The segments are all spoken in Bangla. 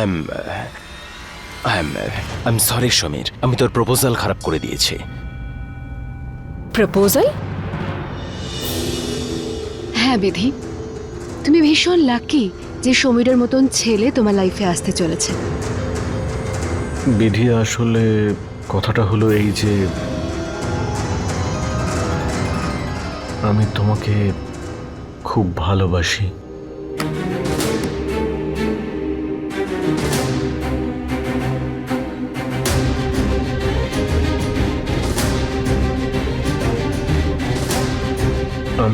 I am I am I am sorry Samir আমি তোর প্রপোজাল খারাপ করে দিয়েছি। প্রপোজাল হ্যাঁ বিধি। তুমি ভীষণ লাকি যে সমীরের মতন ছেলে তোমার লাইফে আসতে চলেছে। বিধি আসলে কথাটা হলো এই যে আমি তোমাকে খুব ভালোবাসি।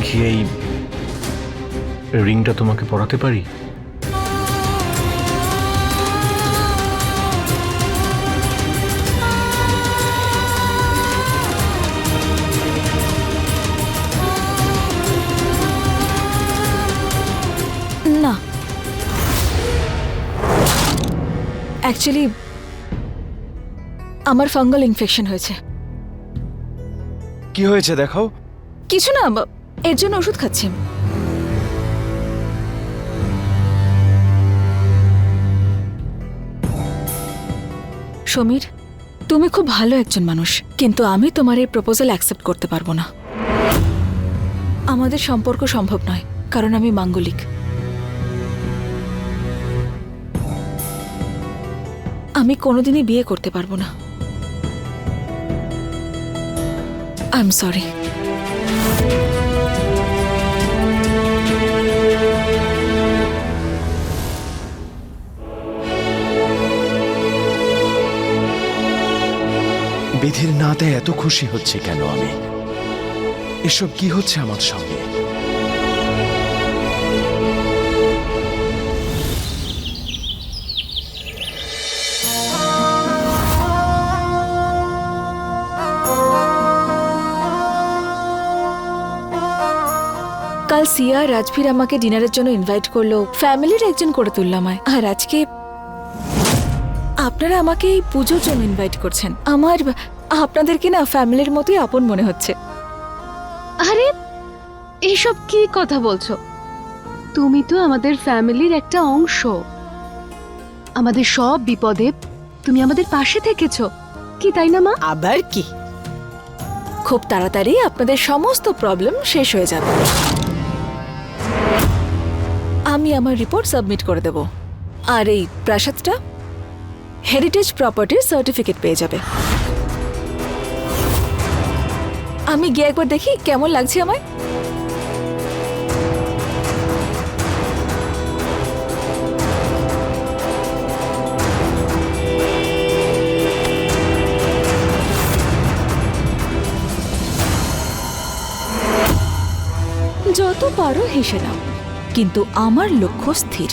আমি কি এই রিংটা তোমাকে পরাতে পারি? না। অ্যাকচুয়ালি আমার ফাঙ্গাল ইনফেকশন হয়েছে। কি হয়েছে দেখাও। কিছু না এর জন্য ওষুধ খাচ্ছি। সমীর, তুমি খুব ভালো একজন মানুষ, কিন্তু আমি তোমার এই প্রপোজাল অ্যাকসেপ্ট করতে পারব না। আমাদের সম্পর্ক সম্ভব নয়, কারণ আমি মাঙ্গলিক। আমি কোনোদিনই বিয়ে করতে পারব না। আই এম সরি বিধির নাতে এত খুশি হচ্ছে কেন আমি? এসব কি হচ্ছে আমার সঙ্গে? কাল সিয়া রাজভীর আমাকে ডিনারের জন্য ইনভাইট করল। ফ্যামিলির একজন করে তুললাম আর আজকে আপনারা আমাকে এই পুজোর জন্য ইনভাইট করছেন। আমার আপনাদেরকে না ফ্যামিলির মতোই আপন মনে হচ্ছে। আরে এসব কি কথা বলছো? তুমি তো আমাদের ফ্যামিলির একটা অংশ। আমাদের সব বিপদে তুমি আমাদের পাশে থেকেছো। কি তাই না মা? আবার কি? খুব তাড়াতাড়ি আপনাদের সমস্ত প্রবলেম শেষ হয়ে যাবে। আমি আমার রিপোর্ট সাবমিট করে দেব। আর এই প্রাসাদটা হেরিটেজ প্রপার্টির সার্টিফিকেট পেয়ে যাবে। আমি গিয়ে একবার দেখি কেমন লাগছে আমায়। যত পারো হেসে নাও, কিন্তু আমার লক্ষ্য স্থির।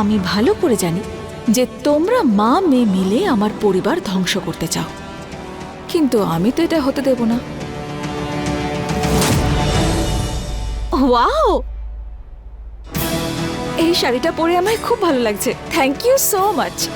আমি ভালো করে জানি যে তোমরা মা মেয়ে মিলে আমার পরিবার ধ্বংস করতে চাও। কিন্তু আমি তো এটা হতে দেব না। ওয়াও! এই শাড়িটা পরে আমায় খুব ভালো লাগছে। Thank you so much.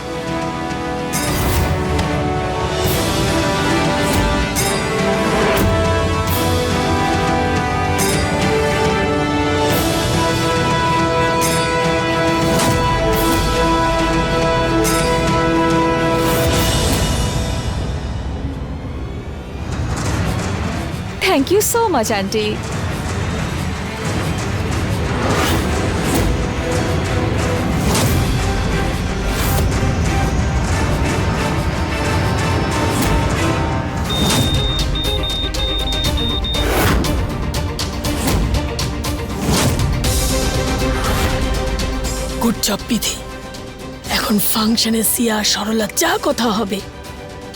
Thank you so much aunty good job Bidhi এখন ফাংশনে সিয়া সরলা যা কথা হবে,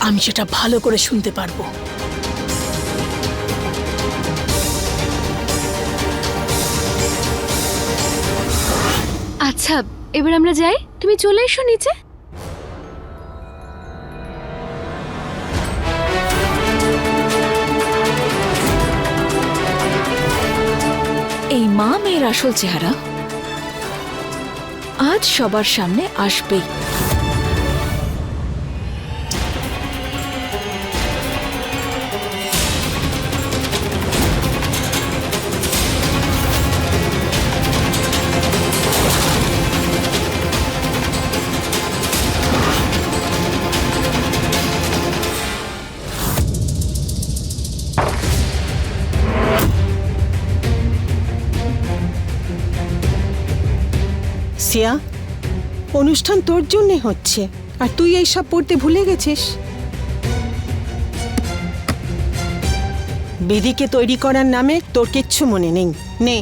আমি সেটা ভালো করে শুনতে পারব। আচ্ছা এবার আমরা যাই। তুমি চলে এসো নিচে। এই মা মেয়ের আসল চেহারা আজ সবার সামনে আসবেই। সিয়া অনুষ্ঠান তোর জন্যে হচ্ছে আর তুই এই সব পড়তে ভুলে গেছিস? বেদিকে তৈরি করার নামে তোর কিচ্ছু মনে নেই। নে।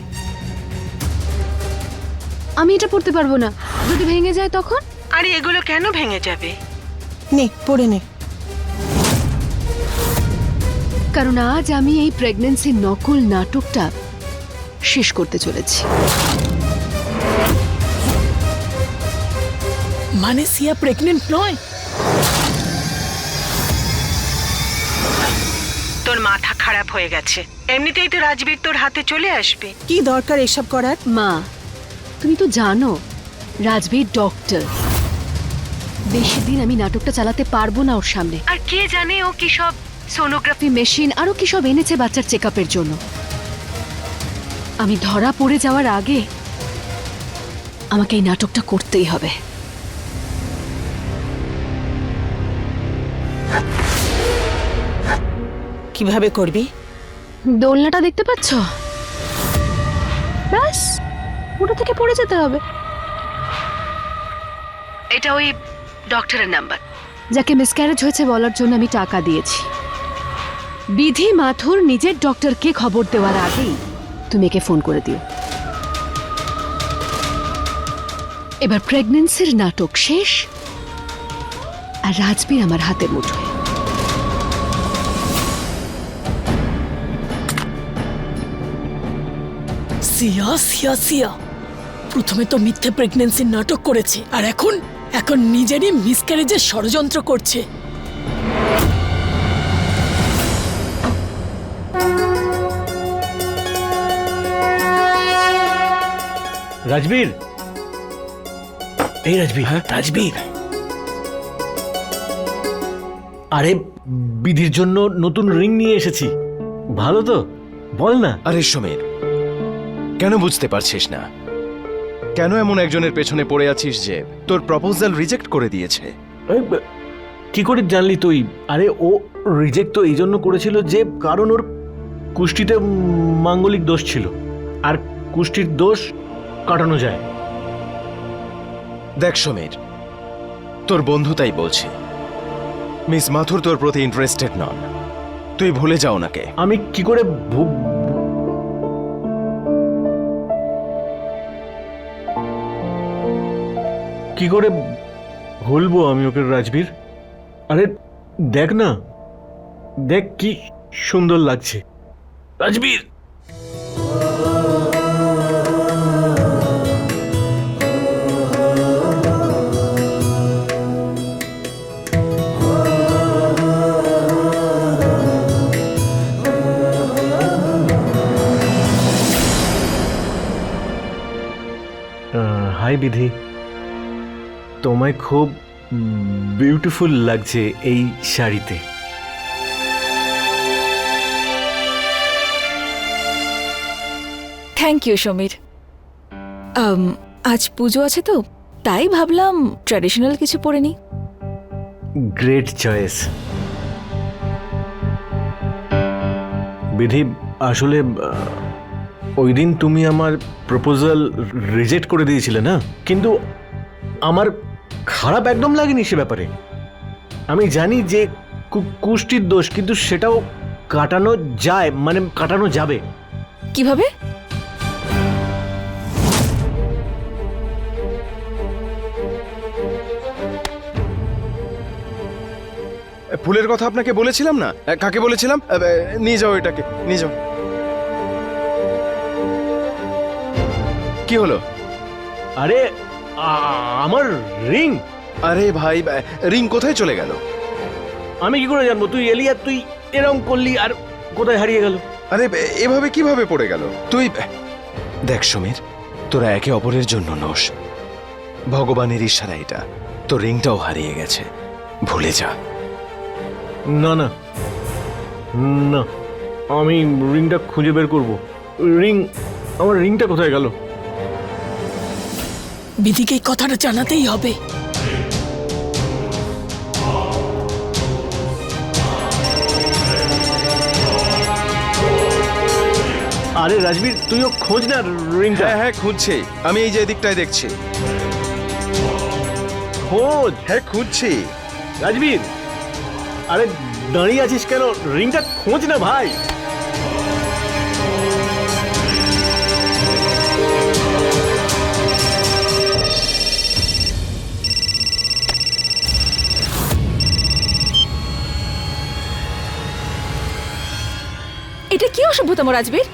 আমি এটা পড়তে পারব না। যদি ভেঙে যায় তখন? আরে এগুলো কেন ভেঙে যাবে? নে পড়ে নে। কারণ আজ আমি এই প্রেগন্যান্সি নকল নাটকটা শেষ করতে চলেছি। মানে সিয়া প্রেগনেন্ট নয়? তোর মাথা খারাপ হয়ে গেছে। এমনিতেই তো রাজবীর তোর হাতে চলে আসবে। কি দরকার এসব করার? মা তুমি তো জানো রাজবীর ডক্টর বেশি দিন আমি নাটকটা চালাতে পারব না ওর সামনে। আর কে জানে ও কি সব সোনোগ্রাফি মেশিন আরও কি সব এনেছে বাচ্চার চেক জন্য। আমি ধরা পড়ে যাওয়ার আগে আমাকে এই নাটকটা করতেই হবে। কীভাবে করবি? দোলনাটা দেখতে পাচ্ছ? ব্যাস ওটা থেকে পড়ে যেতে হবে। এটা ওই ডক্টরের নাম্বার। যাকে মিসক্যারেজ হয়েছে বলার জন্য আমি টাকা দিয়েছি। বিধি মাথুর নিজের ডক্টরকে খবর দেওয়ার আগেই তুমি একে ফোন করে দিও। এবার প্রেগনেন্সির নাটক শেষ আর রাজবীর আমার হাতের মুঠোয়। সিয়া সিয়া সিয়া। প্রথমে তো মিথ্যে প্রেগনেন্সির নাটক করেছে আর এখন? এখন নিজেরই মিসক্যারেজের ষড়যন্ত্র করছে। রাজবীর? এই রাজবীর হ্যাঁ? রাজবীর। আরে বিধির জন্য নতুন রিং নিয়ে এসেছি। ভালো তো? বল না। আরে সমীর কেন বুঝতে পারছিস না? কেন এমন একজনের পেছনে পড়ে আছিস যে তোর প্রপোজাল রিজেক্ট করে দিয়েছে? কি করে জানলি তুই? আরে ও রিজেক্ট তো এই জন্য করেছিল যে কারণ ওর কুষ্টিতে মাঙ্গলিক দোষ ছিল। আর কুষ্টির দোষ কাটানো যায়। দেখ সমীর তোর বন্ধু তাই বলছে। মিস মাথুর তোর প্রতি ইন্টারেস্টেড নন। তুই ভুলে যাও ওনাকে। আমি কি করে কি করে ভুলবো আমি ওকে, রাজবীর? আরে, দেখ না। দেখ কি সুন্দর লাগছে। রাজবীর! হাই বিধি। তোমায় খুব বিউটিফুল লাগছে এই শাড়িতে। থ্যাংক ইউ সমীর আজ পুজো আছে তো তাই ভাবলাম ট্র্যাডিশনাল কিছু পরে নি গ্রেট চয়েস বিধি আসলে ওই দিন তুমি আমার প্রপোজাল রিজেক্ট করে দিয়েছিলে না? কিন্তু আমার খারাপ একদম লাগেনি সে ব্যাপারে। আমি জানি যে কু- কুষ্টির দোষ কিন্তু সেটাও কাটানো যায় মানে কাটানো যাবে। কীভাবে? ফুলের কথা আপনাকে বলেছিলাম না? কাকে বলেছিলাম? নিয়ে যাও এটাকে নিয়ে যাও। কি হলো? আরে আমার রিং। আরে ভাই রিং কোথায় চলে গেল? আমি কি করে জানব? তুই এলি আর তুই এরম করলি আর কোথায় হারিয়ে গেল? আরে এভাবে কীভাবে পড়ে গেল? তুই দেখ সমীর তোরা একে অপরের জন্য নোস। ভগবানের ইশারা এটা। তোর রিংটাও হারিয়ে গেছে। ভুলে যা। না না। না। আমি রিংটা খুঁজে বের করব। রিং আমার রিংটা কোথায় গেল? বিধিকে এই কথাটা জানাতেই হবে। আরে রাজবীর তুইও খোঁজ না রিংটা। হ্যাঁ হ্যাঁ খুঁজছি। আমি এই যে এদিকটায় দেখছি। খোঁজ? হ্যাঁ খুঁজছি। রাজবীর আরে দাঁড়িয়ে আছিস কেন? রিংটা খোঁজ না ভাই। অসভ্যতম রাজবীর?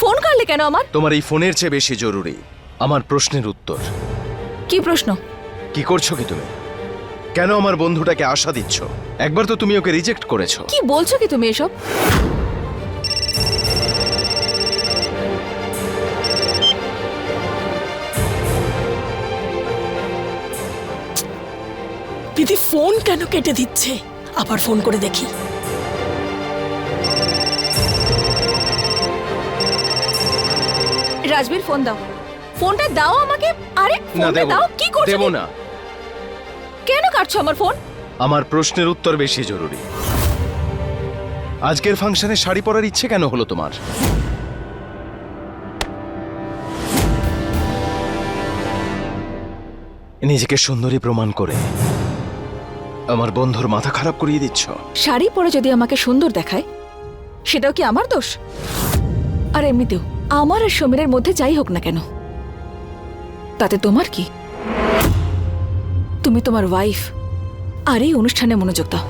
ফোন করলে কেন আমার? তোমার এই ফোনের চেয়ে বেশি জরুরি। আমার প্রশ্নের উত্তর। কি প্রশ্ন? কি করছ কি তুমি? কেন আমার বন্ধুটাকে আশা দিচ্ছ? একবার তো তুমি ওকে রিজেক্ট করেছ। কি বলছো কি তুমি এসব? দিদি ফোন কেন কেটে দিচ্ছে? আবার ফোন করে দেখি। রাজবীর ফোন দাও। ফোনটা দাও আমাকে। আরে ফোনটা দাও কি করছ? দেব না। কেন কাটছো আমার ফোন? আমার প্রশ্নের উত্তর বেশি জরুরি। আজকের ফাংশনে শাড়ি পরার ইচ্ছে কেন হলো তোমার? নিজেকে সুন্দরী প্রমাণ করে আমার বন্ধুর মাথা খারাপ করিয়ে দিচ্ছ। শাড়ি পরে যদি আমাকে সুন্দর দেখায় সেটাও কি আমার দোষ? আর এমনিতেও আমার আর সমীরের মধ্যে যাই হোক না কেন, তাতে তোমার কি? তুমি তোমার ওয়াইফ আর এই অনুষ্ঠানে মনোযোগ দাও।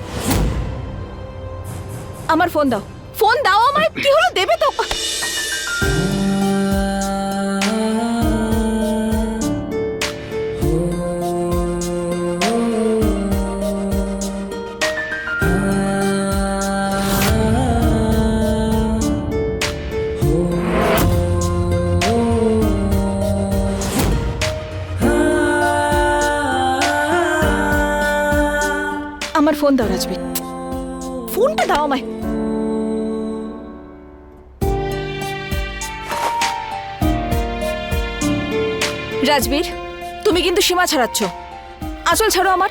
আমার ফোন দাও। ফোন দাও আমার? কি হলো? দেবে তো। ফোন দাও, রাজবীর। ফোনটা দাও আমায়। রাজবীর, তুমি কিন্তু সীমা ছাড়াচ্ছ। আঁচল ছাড়ো আমার।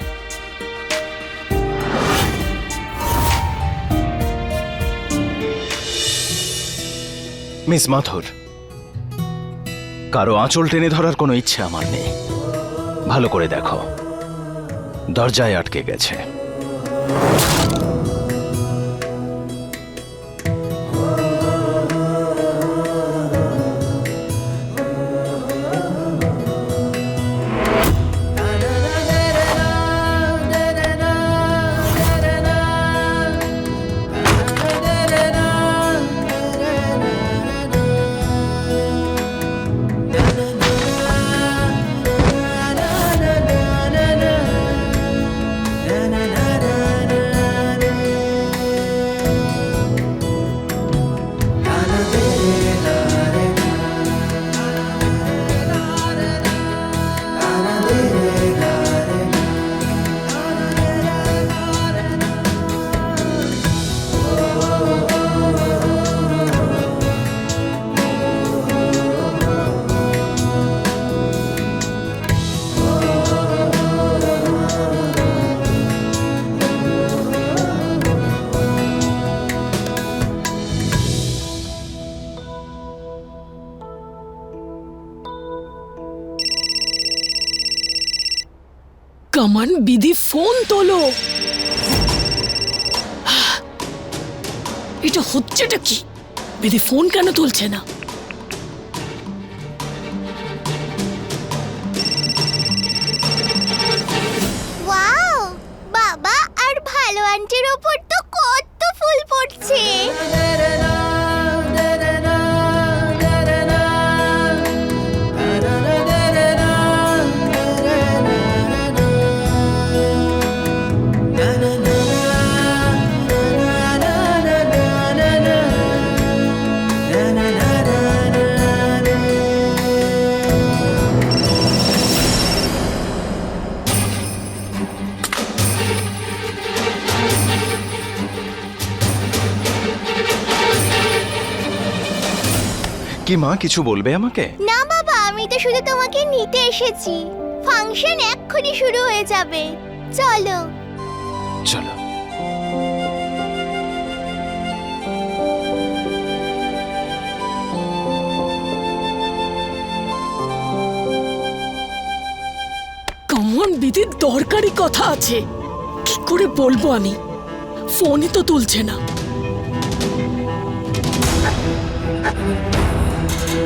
মিস মাথুর, কারও আঁচল টেনে ধরার কোনো ইচ্ছে আমার নেই। ভালো করে দেখো, দরজায় আটকে গেছে। Thank you. কামান বিধি ফোন তোলো। এটা হচ্ছেটা কি? বিধি ফোন কেন তুলছে না? কি মা কিছু বলবে আমাকে? না বাবা আমি তো শুধু তোমাকে নিতে এসেছি। ফাংশন এক্ষুনি শুরু হয়ে যাবে। চলো। চলো। কমন বিদির দরকারি কথা আছে। কি করে বলব আমি? ফোনই তো তুলছে না। হ্যালো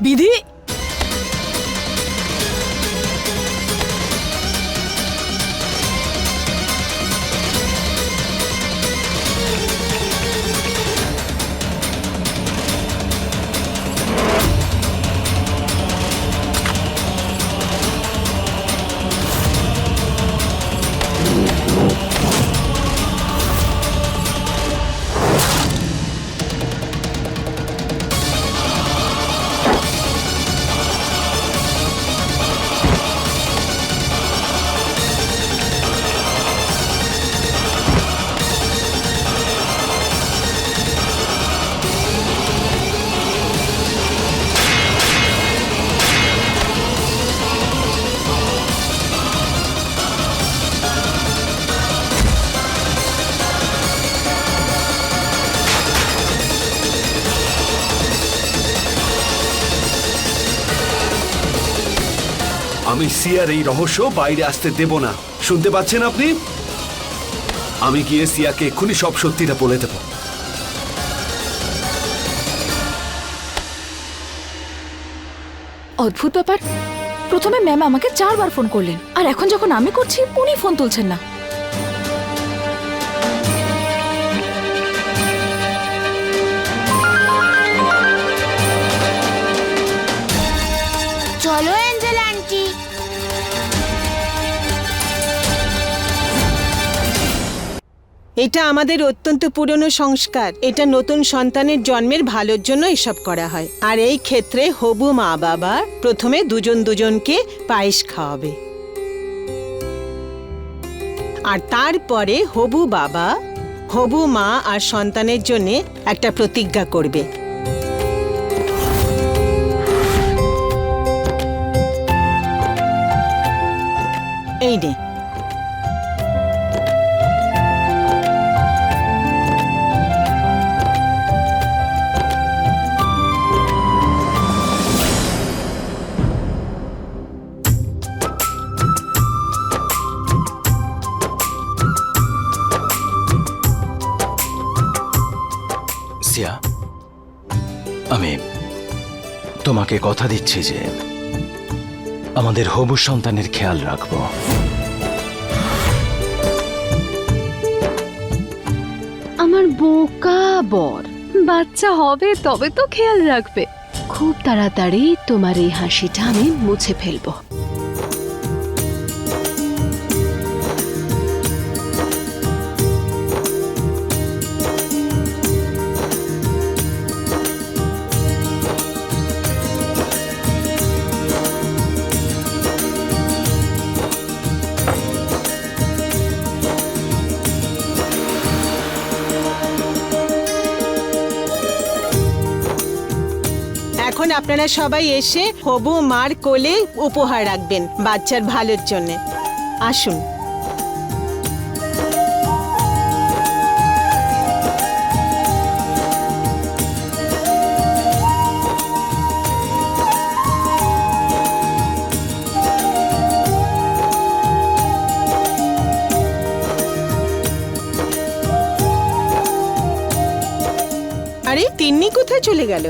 বিধি আমি সিয়ার এই রহস্য বাইরে আসতে দেব না। শুনতে পাচ্ছেন আপনি? আমি গিয়ে সিয়াকে এক্ষুনি সব সত্যিটা বলে দেব। অদ্ভুত ব্যাপার। প্রথমে ম্যাম আমাকে চারবার ফোন করলেন। আর এখন যখন আমি করছি, উনি ফোন তুলছেন না। এটা আমাদের অত্যন্ত পুরনো সংস্কার। এটা নতুন সন্তানের জন্মের ভালোর জন্য এসব করা হয়। আর এই ক্ষেত্রে হবু মা বাবা প্রথমে দুজন দুজনকে পায়েস খাওয়াবে। আর তারপরে হবু বাবা, হবু মা আর সন্তানের জন্য একটা প্রতিজ্ঞা করবে। এই নে তোমাকে কথা দিচ্ছি যে আমাদের হবু সন্তানের খেয়াল রাখব। আমার বোকা বর। বাচ্চা হবে, তবে তো খেয়াল রাখবে। খুব তাড়াতাড়ি তোমার এই হাসিটা আমি মুছে ফেলব। আপনারা সবাই এসে হবু মার কোলে উপহার রাখবেন বাচ্চার ভালোর জন্য। আসুন। আরে, তিন্নি কোথায় চলে গেল?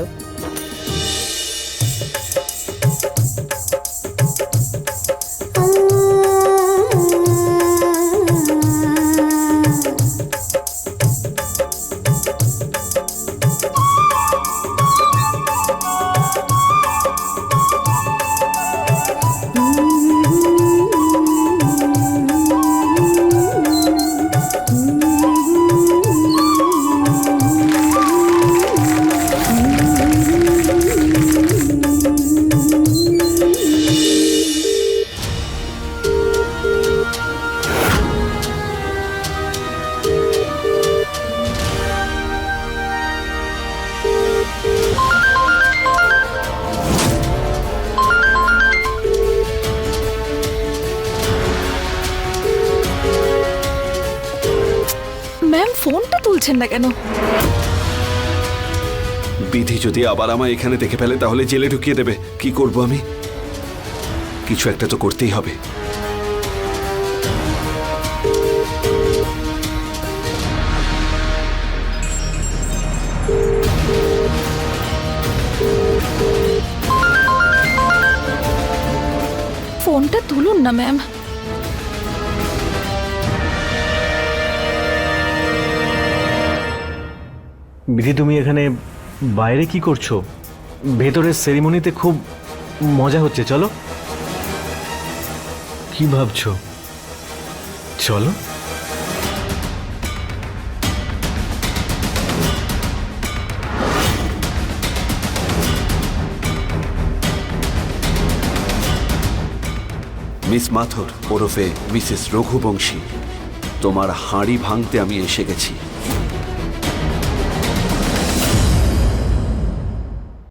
বলছেন না কেন? বিধি যদি আবার আমায় এখানে দেখে ফেলে তাহলে জেলে ঢুকিয়ে দেবে। কি করব আমি? কিছু একটা তো করতেই হবে। ফোনটা তুলুন না ম্যাম। বিধি, তুমি এখানে বাইরে কি করছ? ভেতরের সেরিমনিতে খুব মজা হচ্ছে, চলো। কি ভাবছ? চলো। মিস মাথুর ওরফে মিসেস রঘুবংশী, তোমার হাঁড়ি ভাঙতে আমি এসে গেছি।